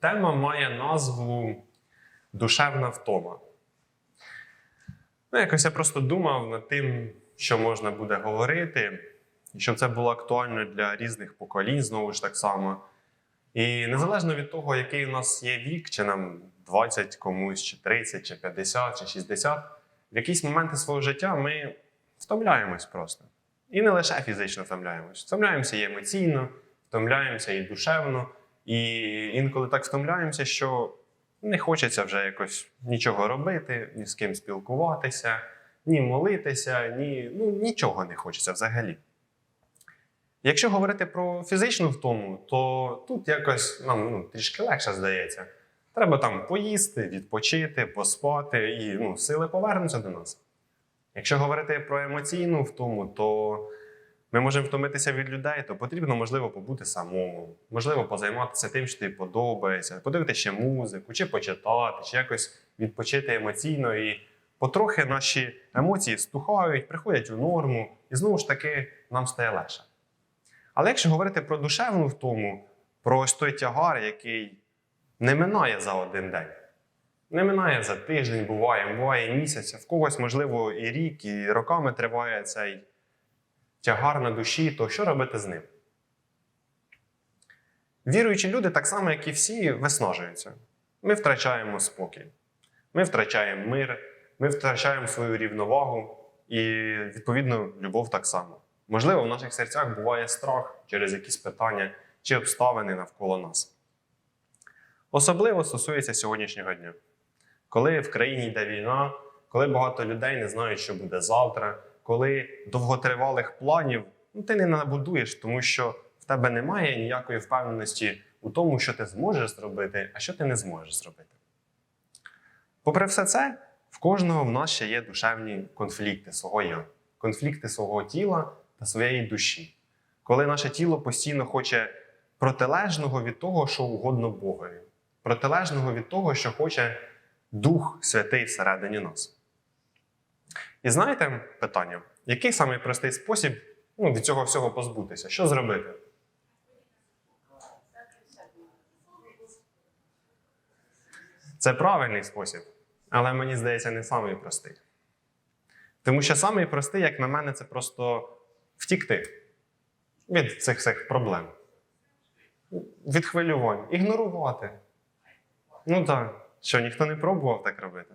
Тема має назву Душевна втома. Ну, якось я просто думав над тим, що можна буде говорити, і щоб це було актуально для різних поколінь, знову ж так само. І незалежно від того, який у нас є вік, чи нам 20 комусь, чи 30, чи 50, чи 60, в якісь моменти свого життя ми втомляємось просто. І не лише фізично втомляємось. Втомляємося і емоційно, втомляємося і душевно. І інколи так втомляємося, що не хочеться вже якось нічого робити, ні з ким спілкуватися, ні молитися, ні, ну, нічого не хочеться взагалі. Якщо говорити про фізичну втому, то тут якось нам ну, трішки легше здається. Треба там поїсти, відпочити, поспати, і ну, сили повернуться до нас. Якщо говорити про емоційну втому, то ми можемо втомитися від людей, то потрібно, можливо, побути самому, можливо, позайматися тим, що тобі подобається, подивитися ще музику, чи почитати, чи якось відпочити емоційно. І потрохи наші емоції стухають, приходять у норму, і знову ж таки нам стає легше. Але якщо говорити про душевну втому, про ось той тягар, який не минає за один день, не минає за тиждень, буває, буває місяць, в когось, можливо, і рік, і роками триває цей тягар на душі, то що робити з ним? Віруючі люди, так само, як і всі, виснажуються. Ми втрачаємо спокій, ми втрачаємо мир, ми втрачаємо свою рівновагу і, відповідно, любов так само. Можливо, в наших серцях буває страх через якісь питання чи обставини навколо нас. Особливо стосується сьогоднішнього дня, коли в країні йде війна, коли багато людей не знають, що буде завтра, коли довготривалих планів ну, ти не набудуєш, тому що в тебе немає ніякої впевненості у тому, що ти зможеш зробити, а що ти не зможеш зробити. Попри все це, в кожного в нас ще є душевні конфлікти свого я, конфлікти свого тіла та своєї душі. Коли наше тіло постійно хоче протилежного від того, що угодно Богові, протилежного від того, що хоче Дух Святий всередині нас. І знаєте питання, який самий простий спосіб ну, від цього всього позбутися? Що зробити? Це правильний спосіб, але мені здається, не самий простий. Тому що самий простий, як на мене, це просто втікти від цих всіх проблем, від хвилювань, ігнорувати. Ну так, що ніхто не пробував так робити.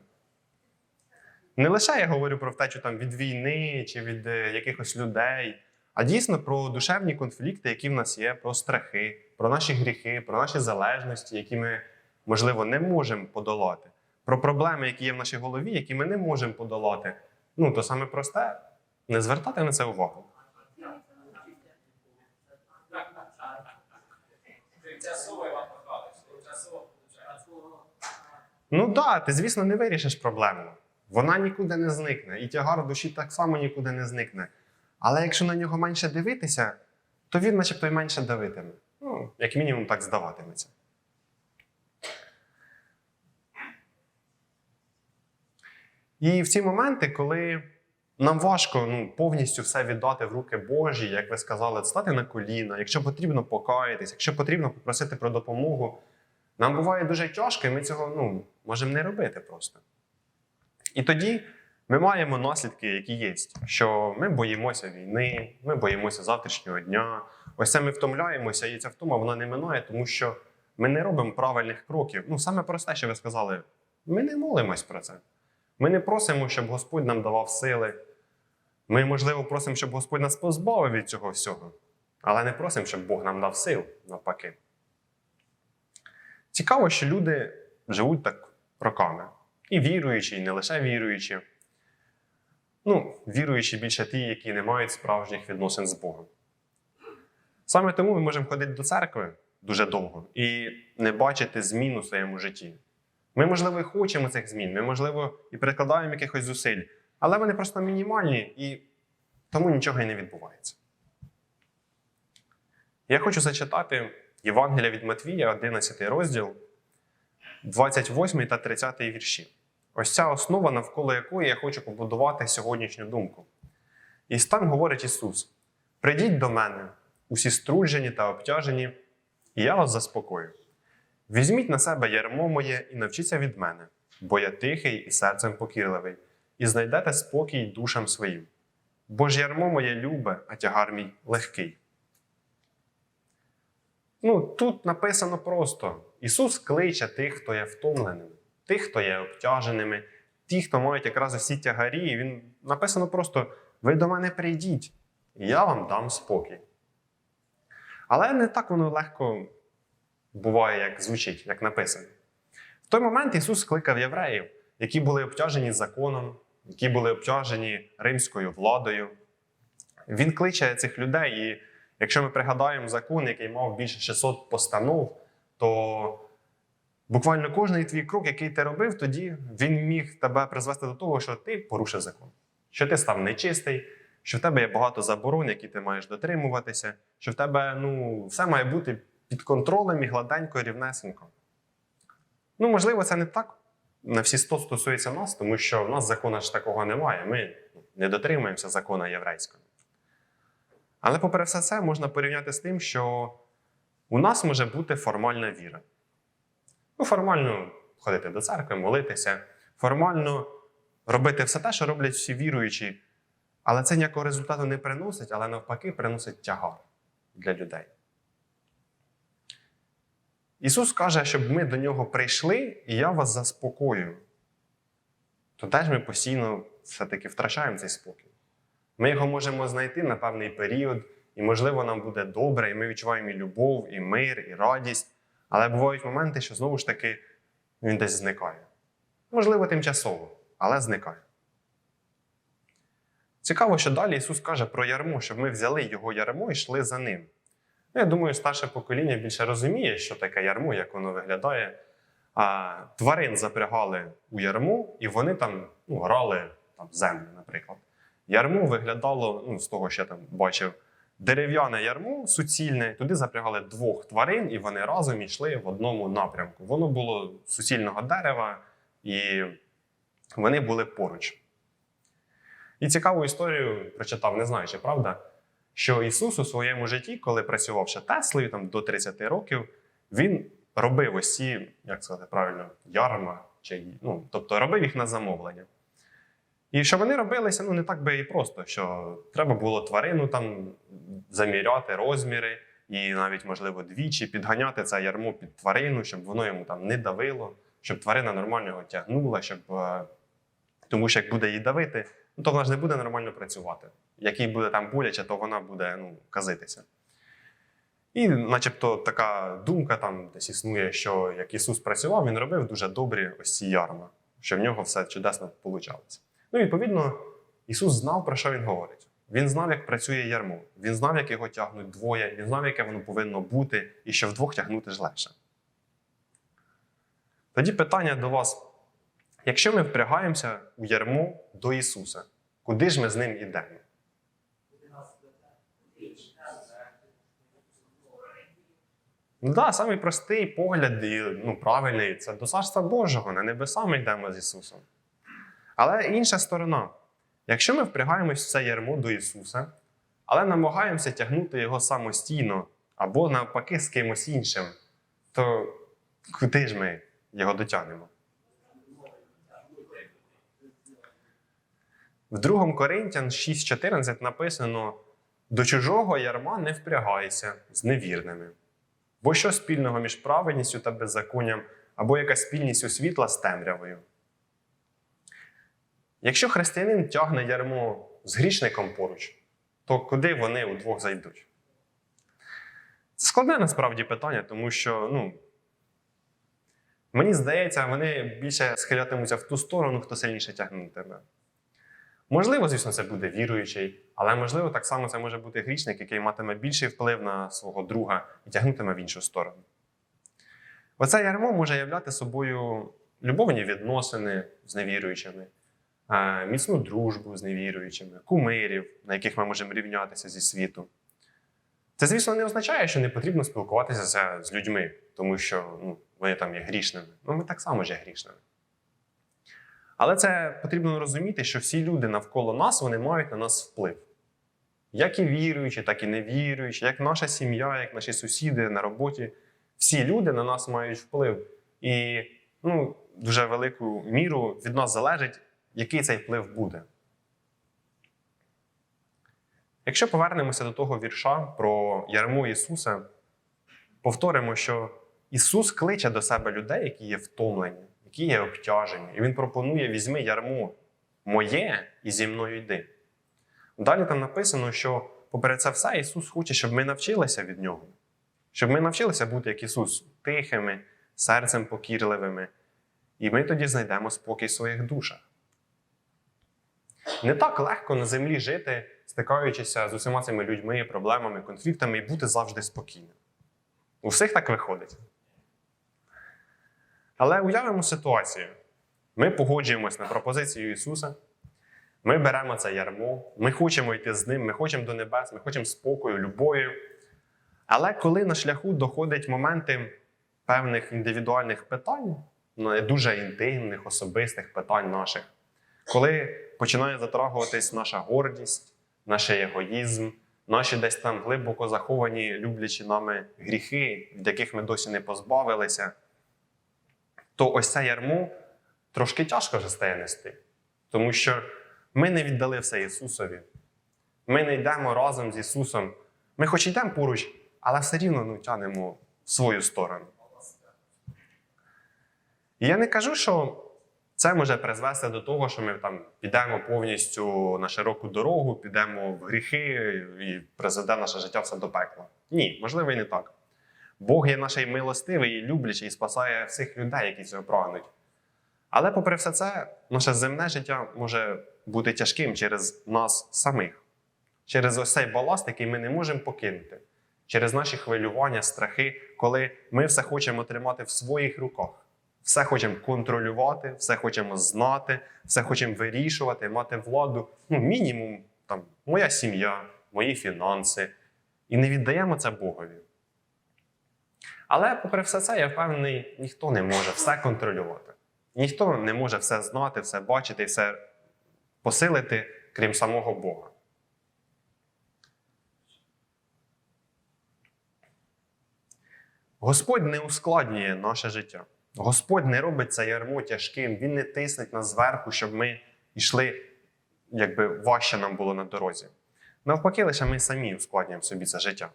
Не лише я говорю про втечу там, від війни чи від е, якихось людей, а дійсно про душевні конфлікти, які в нас є, про страхи, про наші гріхи, про наші залежності, які ми, можливо, не можемо подолати, про проблеми, які є в нашій голові, які ми не можемо подолати. Ну, то саме просте не звертати на це увагу. Ну так, да, ти, звісно, не вирішиш проблему. Вона нікуди не зникне, і тягар душі так само нікуди не зникне. Але якщо на нього менше дивитися, то він, начебто, й менше давитиме. Ну, як мінімум, так здаватиметься. І в ці моменти, коли нам важко ну, повністю все віддати в руки Божі, як ви сказали, стати на коліна, якщо потрібно покаятись, якщо потрібно попросити про допомогу, нам буває дуже тяжко, і ми цього ну, можемо не робити просто. І тоді ми маємо наслідки, які є, що ми боїмося війни, ми боїмося завтрашнього дня. Ось це ми втомляємося, і ця втома вона не минає, тому що ми не робимо правильних кроків. Ну, саме просте, що ви сказали, ми не молимось про це. Ми не просимо, щоб Господь нам давав сили. Ми, можливо, просимо, щоб Господь нас позбавив від цього всього, але не просимо, щоб Бог нам дав сил навпаки. Цікаво, що люди живуть так роками. І віруючі, і не лише віруючі. Ну, віруючі більше ті, які не мають справжніх відносин з Богом. Саме тому ми можемо ходити до церкви дуже довго і не бачити змін у своєму житті. Ми, можливо, і хочемо цих змін, ми, можливо, і перекладаємо якихось зусиль, але вони просто мінімальні і тому нічого і не відбувається. Я хочу зачитати Євангелія від Матвія, 11 розділ, 28 та 30 вірші. Ось ця основа, навколо якої я хочу побудувати сьогоднішню думку. І там говорить Ісус: Придіть до мене, усі струджені та обтяжені, і я вас заспокою. Візьміть на себе ярмо моє і навчіться від мене, бо я тихий і серцем покірливий, і знайдете спокій душам своїм. Бо ж ярмо моє любе, а тягар мій легкий. Ну, тут написано просто: Ісус кличе тих, хто є втомленими, тих, хто є обтяженими, ті, хто мають якраз усі тягарі. І Він написано просто: ви до мене прийдіть, я вам дам спокій. Але не так воно легко буває, як звучить, як написано. В той момент Ісус скликав євреїв, які були обтяжені законом, які були обтяжені римською владою. Він кличе цих людей, і якщо ми пригадаємо закон, який мав більше 600 постанов, то буквально кожний твій крок, який ти робив, тоді він міг тебе призвести до того, що ти порушив закон, що ти став нечистий, що в тебе є багато заборон, які ти маєш дотримуватися, що в тебе ну, все має бути під контролем і гладенько, рівнесенько. Ну, можливо, це не так на всі 100 стосується нас, тому що в нас закона ж такого немає. Ми не дотримуємося закона єврейського. Але, попри все це, можна порівняти з тим, що у нас може бути формальна віра. Ну, формально ходити до церкви, молитися, формально робити все те, що роблять всі віруючі, але це ніякого результату не приносить, але навпаки, приносить тягар для людей. Ісус каже, щоб ми до нього прийшли, і я вас заспокою. То теж ми постійно все-таки втрачаємо цей спокій. Ми його можемо знайти на певний період, і, можливо, нам буде добре, і ми відчуваємо і любов, і мир, і радість. Але бувають моменти, що знову ж таки він десь зникає. Можливо, тимчасово, але зникає. Цікаво, що далі Ісус каже про ярмо, щоб ми взяли його ярмо і йшли за ним. Ну, я думаю, старше покоління більше розуміє, що таке ярмо, як воно виглядає. А, тварин запрягали у ярму, і вони там ну, грали там, землю, наприклад. Ярмо виглядало, ну, з того, що я там бачив, дерев'яне ярмо суцільне, туди запрягали двох тварин, і вони разом йшли в одному напрямку. Воно було суцільного дерева, і вони були поруч. І цікаву історію прочитав, не знаю, чи правда, що Ісус у своєму житті, коли працював ще Теслою там, до 30 років, він робив ось ці, як сказати правильно, ярма, чи, ну, тобто робив їх на замовлення. І що вони робилися ну, не так би і просто, що треба було тварину там заміряти розміри, і навіть, можливо, двічі підганяти це ярмо під тварину, щоб воно йому там не давило, щоб тварина нормально його тягнула, щоб. е, Тому що як буде її давити, ну, то вона ж не буде нормально працювати. Як їй буде там боляче, то вона буде ну, казитися. І, начебто, така думка там десь існує, що як Ісус працював, він робив дуже добрі ось ці ярма, що в нього все чудесно вийшло. Ну, відповідно, Ісус знав, про що він говорить. Він знав, як працює ярмо, він знав, як його тягнуть двоє, він знав, яке воно повинно бути, і що вдвох тягнути ж легше. Тоді питання до вас: якщо ми впрягаємося у ярмо до Ісуса, куди ж ми з ним йдемо? Ну так, самий простий погляд і ну, правильний це до Царства Божого, на небеса ми йдемо з Ісусом. Але інша сторона. Якщо ми впрягаємось в це ярмо до Ісуса, але намагаємося тягнути його самостійно або навпаки з кимось іншим, то куди ж ми його дотягнемо? В 2 Коринтян 6,14 написано: до чужого ярма не впрягайся з невірними. Бо що спільного між праведністю та беззаконням, або яка спільність у світла з темрявою? Якщо християнин тягне ярмо з грішником поруч, то куди вони удвох зайдуть? Це складне насправді питання, тому що, ну, мені здається, вони більше схилятимуться в ту сторону, хто сильніше тягнутиме. Можливо, звісно, це буде віруючий, але можливо, так само це може бути грішник, який матиме більший вплив на свого друга і тягнутиме в іншу сторону. Оце ярмо може являти собою любовні відносини з невіруючими, міцну дружбу з невіруючими, кумирів, на яких ми можемо рівнятися зі світу. Це, звісно, не означає, що не потрібно спілкуватися з людьми, тому що ну, вони там є грішними. Ну, ми так само ж є грішними. Але це потрібно розуміти, що всі люди навколо нас вони мають на нас вплив. Як і віруючі, так і невіруючі, як наша сім'я, як наші сусіди на роботі. Всі люди на нас мають вплив. І ну, дуже велику міру від нас залежить, який цей вплив буде. Якщо повернемося до того вірша про ярмо Ісуса, повторимо, що Ісус кличе до себе людей, які є втомлені, які є обтяжені, і Він пропонує: візьми ярмо моє і зі мною йди. Далі там написано, що поперед це все Ісус хоче, щоб ми навчилися від Нього, щоб ми навчилися бути як Ісус, тихими, серцем покірливими, і ми тоді знайдемо спокій в своїх душах. Не так легко на землі жити, стикаючися з усіма цими людьми, проблемами, конфліктами і бути завжди спокійним. У всіх так виходить. Але уявимо ситуацію. Ми погоджуємось на пропозицію Ісуса, ми беремо це ярмо, ми хочемо йти з ним, ми хочемо до небес, ми хочемо спокою, любові. Але коли на шляху доходять моменти певних індивідуальних питань, ну, дуже інтимних, особистих питань наших, коли починає затрагуватись наша гордість, наш егоїзм, наші десь там глибоко заховані, люблячі нами гріхи, від яких ми досі не позбавилися, то ось це ярмо трошки тяжко вже стає нести. Тому що ми не віддали все Ісусові. Ми не йдемо разом з Ісусом. Ми хоч йдемо поруч, але все рівно ну, тянемо в свою сторону. І я не кажу, що це може призвести до того, що ми там підемо повністю на широку дорогу, підемо в гріхи і призведе наше життя все до пекла. Ні, можливо, і не так. Бог є наш милостивий, і люблячий, і спасає всіх людей, які цього прагнуть. Але, попри все це, наше земне життя може бути тяжким через нас самих, через ось цей баласт, який ми не можемо покинути, через наші хвилювання, страхи, коли ми все хочемо тримати в своїх руках. Все хочемо контролювати, все хочемо знати, все хочемо вирішувати, мати владу. Ну, мінімум, там, моя сім'я, мої фінанси. І не віддаємо це Богові. Але, попри все це, я впевнений, ніхто не може все контролювати. Ніхто не може все знати, все бачити, все посилити, крім самого Бога. Господь не ускладнює наше життя. Господь не робить це ярмо тяжким, Він не тиснеть нас зверху, щоб ми йшли, якби важче нам було на дорозі. Навпаки, лише ми самі ускладнюємо собі це життя.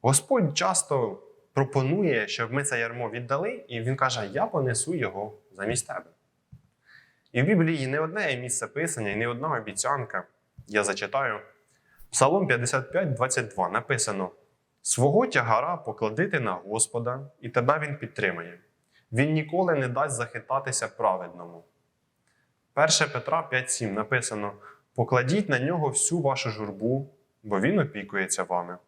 Господь часто пропонує, щоб ми це ярмо віддали, і Він каже: Я понесу його замість тебе. І в Біблії не одне місце писання, і не одна обіцянка. Я зачитаю. Псалом 55, 22 написано: Свого тягара покладити на Господа, і тебе Він підтримає. Він ніколи не дасть захитатися праведному. 1 Петра 5,7 написано: Покладіть на нього всю вашу журбу, бо він опікується вами.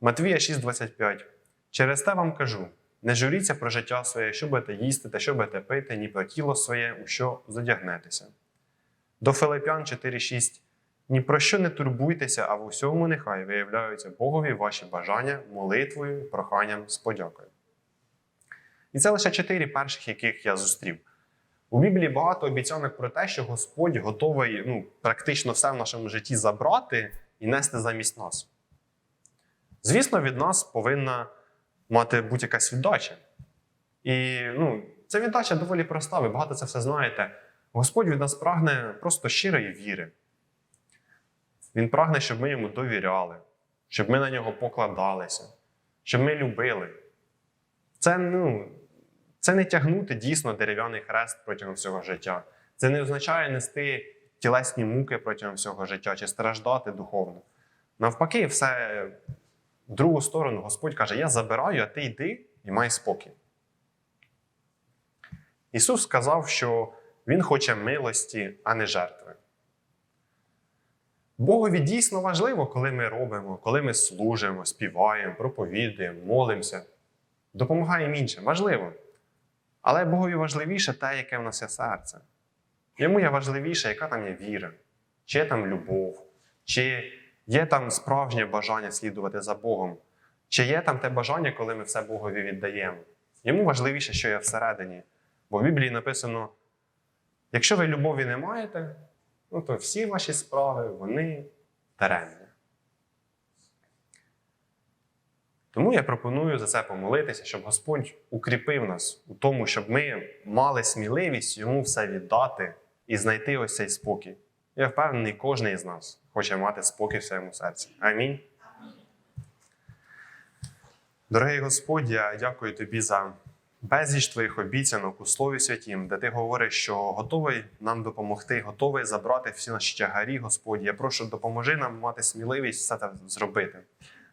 Матвія 6,25. Через те вам кажу: не журіться про життя своє, що будете їсти та що будете пити, ні про тіло своє, у що задягнетеся. До Филип'ян 4,6. Ні про що не турбуйтеся, а в усьому нехай виявляються Богові ваші бажання молитвою, проханням з подякою. І це лише чотири перших, яких я зустрів. У Біблії багато обіцянок про те, що Господь готовий ну, практично все в нашому житті забрати і нести замість нас. Звісно, від нас повинна мати будь-якась віддача. І ну, ця віддача доволі проста, ви багато це все знаєте. Господь від нас прагне просто щирої віри. Він прагне, щоб ми йому довіряли, щоб ми на нього покладалися, щоб ми любили. Це, ну, це не тягнути дійсно дерев'яний хрест протягом всього життя. Це не означає нести тілесні муки протягом всього життя чи страждати духовно. Навпаки, все в другу сторону Господь каже: Я забираю, а ти йди і май спокій. Ісус сказав, що Він хоче милості, а не жертви. Богові дійсно важливо, коли ми робимо, коли ми служимо, співаємо, проповідуємо, молимося, допомагаємо іншим. Важливо. Але Богові важливіше те, яке в нас є серце. Йому є важливіше, яка там є віра, чи є там любов, чи є там справжнє бажання слідувати за Богом, чи є там те бажання, коли ми все Богові віддаємо. Йому важливіше, що є всередині. Бо в Біблії написано: якщо ви любові не маєте, ну то всі ваші справи, вони даремні. Тому я пропоную за це помолитися, щоб Господь укріпив нас у тому, щоб ми мали сміливість йому все віддати і знайти ось цей спокій. Я впевнений, кожен із нас хоче мати спокій в своєму серці. Амінь. Дорогий Господь, я дякую тобі за безліч твоїх обіцянок у Слові Святім, де ти говориш, що готовий нам допомогти, готовий забрати всі наші тягарі, Господь. Я прошу, допоможи нам мати сміливість все це зробити.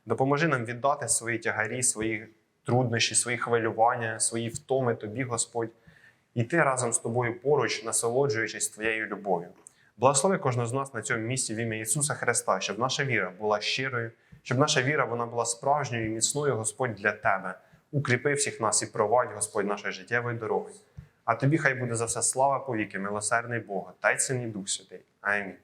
Допоможи нам віддати свої тягарі, свої труднощі, свої хвилювання, свої втоми тобі, Господь, іти разом з тобою поруч, насолоджуючись твоєю любов'ю. Благослови кожного з нас на цьому місці в ім'я Ісуса Христа, щоб наша віра була щирою, щоб наша віра вона була справжньою і міцною, Господь, для Тебе. Укріпи всіх нас і провадь, Господь, нашої життєвої дороги. А тобі хай буде за все слава повіки, милосердний Бог, Отець Син і Дух Святий. Амінь.